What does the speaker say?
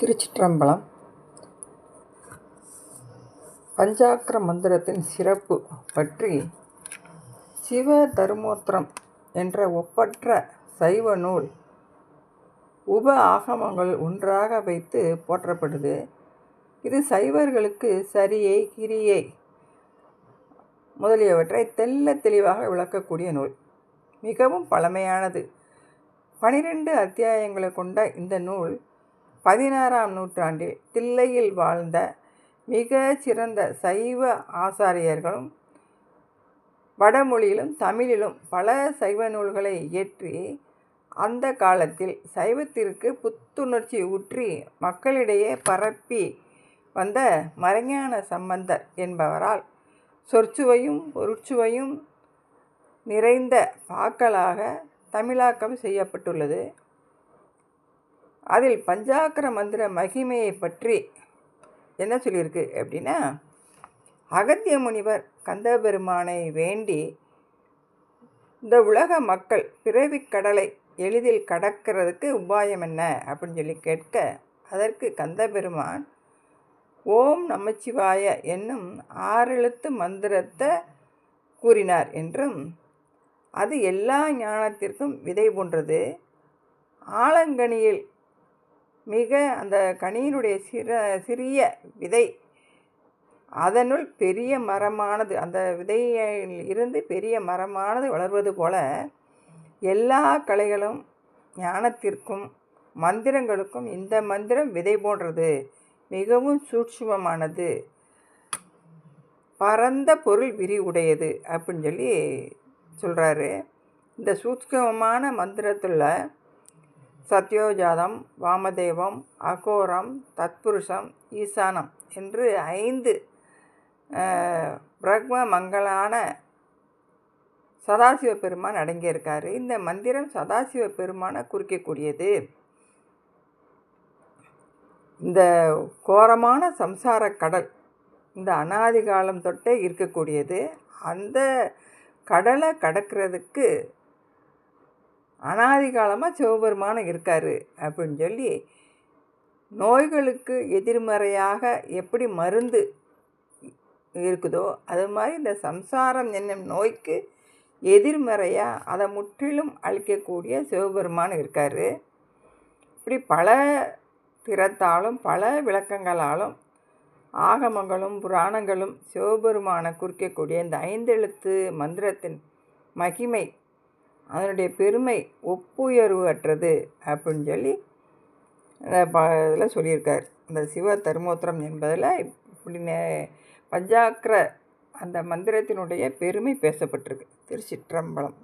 திருச்சிற்றம்பலம். பஞ்சாக்கர மந்திரத்தின் சிறப்பு பற்றி சிவ தருமோத்திரம் என்ற ஒப்பற்ற சைவ நூல் உப ஆகமங்கள் ஒன்றாக வைத்து போற்றப்படுது. இது சைவர்களுக்கு சரியை கிரியை முதலியவற்றை தெல்ல தெளிவாக விளக்கக்கூடிய நூல். மிகவும் பழமையானது. பனிரெண்டு அத்தியாயங்களை கொண்ட இந்த நூல் பதினாறாம் நூற்றாண்டில் தில்லையில் வாழ்ந்த மிக சிறந்த சைவ ஆசாரியர்களும் வடமொழியிலும் தமிழிலும் பல சைவ நூல்களை இயற்றி அந்த காலத்தில் சைவத்திற்கு புத்துணர்ச்சி ஊற்றி மக்களிடையே பரப்பி வந்த மறைஞான சம்பந்தர் என்பவரால் சொற்சுவையும் பொருட்சுவையும் நிறைந்த பாக்களாக தமிழாக்கம் செய்யப்பட்டுள்ளது. அதில் பஞ்சாக்கர மந்திர மகிமையை பற்றி என்ன சொல்லியிருக்கு அப்படின்னா அகத்திய முனிவர் கந்தபெருமானை வேண்டி இந்த உலக மக்கள் பிறவிக் கடலை எளிதில் கடக்கிறதுக்கு உபாயம் என்ன அப்படின்னு சொல்லி கேட்க அதற்கு கந்தபெருமான் ஓம் நமச்சிவாய என்னும் ஆறெழுத்து மந்திரத்தை கூறினார் என்றும் அது எல்லா ஞானத்திற்கும் விதை போன்றது. ஆலங்கனியில் மிக அந்த கனியினுடைய சிற சிறிய விதை. அதனுள் பெரிய மரமானது அந்த விதையில் இருந்து பெரிய மரமானது வளர்வது போல எல்லா கலைகளும் ஞானத்திற்கும் மந்திரங்களுக்கும் இந்த மந்திரம் விதை போன்றது. மிகவும் சூட்சுமமானது. பரந்த பொருள் விரிவுடையது அப்படின்னு சொல்லி சொல்கிறாரு இந்த சூட்சமமான மந்திரத்தில் சத்யோஜாதம் வாமதேவம் அகோரம் தத்புருஷம் ஈசானம் என்று ஐந்து பிரக்ம மங்களான சதாசிவ பெருமான் அடங்கியிருக்கார். இந்த மந்திரம் சதாசிவ பெருமானை குறிக்கக்கூடியது. இந்த கோரமான சம்சார கடல் இந்த அனாதி காலம் தொட்டே இருக்கக்கூடியது. அந்த கடலை கடக்கிறதுக்கு அனாதி காலமாக சிவபெருமானம் இருக்கார் அப்படின்னு சொல்லி நோய்களுக்கு எதிர்மறையாக எப்படி மருந்து இருக்குதோ அது மாதிரி இந்த சம்சாரம் என்னும் நோய்க்கு எதிர்மறையாக அதை முற்றிலும் அழிக்கக்கூடிய சிவபெருமான் இருக்கார். இப்படி பல திறத்தாலும் பல விளக்கங்களாலும் ஆகமங்களும் புராணங்களும் சிவபெருமானை குறிக்கக்கூடிய இந்த ஐந்தெழுத்து மந்திரத்தின் மகிமை அதனுடைய பெருமை ஒப்புயர்வு அற்றது அப்படின்னு சொல்லி இதில் சொல்லியிருக்கார். இந்த சிவ தர்மோத்திரம் என்பதில் இப்படி பஞ்சாக்கர அந்த மந்திரத்தினுடைய பெருமை பேசப்பட்டிருக்கு. திருச்சிற்றம்பலம்.